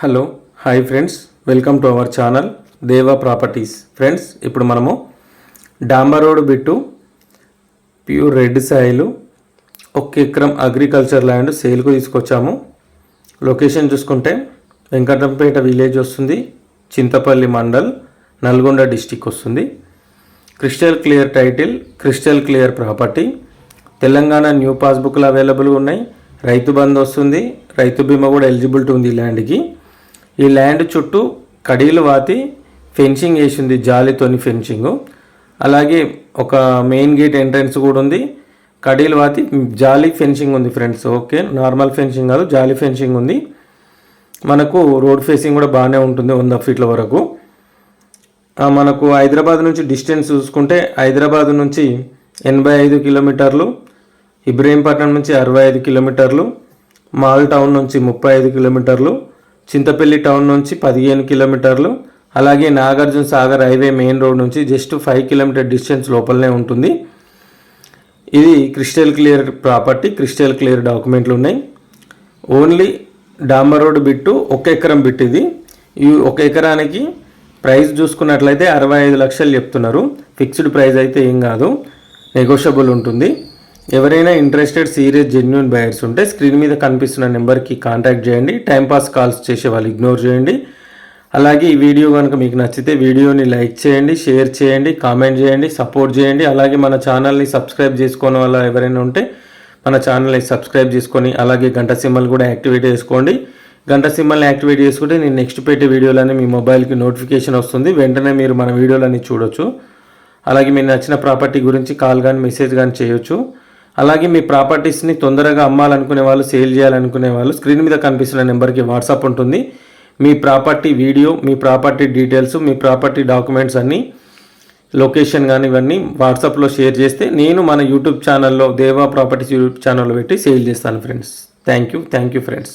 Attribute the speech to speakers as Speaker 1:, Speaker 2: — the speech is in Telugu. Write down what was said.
Speaker 1: Hello hi friends. Welcome to our channel Deva properties. Friends ఇప్పుడు మనము డాంబర్ road bit pure red soil ఒక ఎకరం అగ్రికల్చర్ ల్యాండ్ సేల్కు తీసుకొచ్చాము. లొకేషన్ చూసుకుంటే వెంకటంపేట విలేజ్ వస్తుంది చింతపల్లి మండల్ నల్గొండ డిస్టిక్ వస్తుంది. Crystal clear title crystal clear property. Telangana new పాస్బుక్లు అవైలబుల్గా ఉన్నాయి. రైతు బంద్ వస్తుంది రైతు బీమా కూడా ఎలిజిబిలిటీ ఉంది ల్యాండ్కి. ఈ ల్యాండ్ చుట్టూ కడీలు వాతి ఫెన్సింగ్ వేసింది జాలితోని ఫెన్సింగ్. అలాగే ఒక మెయిన్ గేట్ ఎంట్రన్స్ కూడా ఉంది. కడీలు వాతి జాలి ఫెన్సింగ్ ఉంది ఫ్రెండ్స్ ఓకే? నార్మల్ ఫెన్సింగ్ కాదు జాలి ఫెన్సింగ్ ఉంది. మనకు రోడ్ ఫేసింగ్ కూడా బాగానే ఉంటుంది వంద ఫీట్ల వరకు. మనకు హైదరాబాద్ నుంచి డిస్టెన్స్ చూసుకుంటే హైదరాబాద్ నుంచి ఎనభై ఐదు కిలోమీటర్లు ఇబ్రహీంపట్నం నుంచి అరవై ఐదు కిలోమీటర్లు మాల్ టౌన్ నుంచి ముప్పై ఐదు కిలోమీటర్లు చింతపల్లి టౌన్ నుంచి పదిహేను కిలోమీటర్లు అలాగే Nagarjuna Sagar highway main road నుంచి జస్ట్ ఫైవ్ కిలోమీటర్ డిస్టెన్స్ లోపలనే ఉంటుంది. ఇది crystal clear property crystal clear డాక్యుమెంట్లు ఉన్నాయి. ఓన్లీ డాంబర్ రోడ్ బిట్టు ఒక ఎకరం బిట్ ఇది. ఈ ఒక ఎకరానికి ప్రైస్ చూసుకున్నట్లయితే అరవై ఐదు లక్షలు చెప్తున్నారు. ఫిక్స్డ్ ప్రైస్ అయితే ఏం కాదు. నెగోషియబుల్ ఉంటుంది. ఎవరైనా ఇంట్రెస్టెడ్ సీరియస్ జెన్యున్ బయర్స్ ఉంటే స్క్రీన్ మీద కనిపిస్తున్న నెంబర్కి కాంటాక్ట్ చేయండి. టైంపాస్ కాల్స్ చేసే వాళ్ళు ఇగ్నోర్ చేయండి. అలాగే ఈ వీడియో కనుక మీకు నచ్చితే వీడియోని లైక్ చేయండి షేర్ చేయండి కామెంట్ చేయండి సపోర్ట్ చేయండి. అలాగే మన ఛానల్ని సబ్స్క్రైబ్ చేసుకోని వల్ల ఎవరైనా ఉంటే మన ఛానల్ని సబ్స్క్రైబ్ చేసుకొని అలాగే గంట సింబల్ కూడా యాక్టివేట్ చేసుకోండి. గంట సింబల్ని యాక్టివేట్ చేసుకుంటే నేను నెక్స్ట్ పెట్టే వీడియోలని మీ మొబైల్కి నోటిఫికేషన్ వస్తుంది. వెంటనే మీరు మన వీడియోలన్నీ చూడొచ్చు. అలాగే మీరు నచ్చిన ప్రాపర్టీ గురించి కాల్ కానీ మెసేజ్ కానీ చేయొచ్చు. అలాగే మీ ప్రాపర్టీస్ని తొందరగా అమ్మాలనుకునే వాళ్ళు సేల్ చేయాలనుకునే వాళ్ళు స్క్రీన్ మీద కనిపిస్తున్న నెంబర్కి వాట్సాప్ ఉంటుంది. మీ ప్రాపర్టీ వీడియో మీ ప్రాపర్టీ డీటెయిల్స్ మీ ప్రాపర్టీ డాక్యుమెంట్స్ అన్నీ లొకేషన్ కానీ ఇవన్నీ వాట్సాప్లో షేర్ చేస్తే నేను మన యూట్యూబ్ ఛానల్లో దేవా ప్రాపర్టీస్ యూట్యూబ్ ఛానల్లో పెట్టి సేల్ చేస్తాను friends. Thank you thank you friends.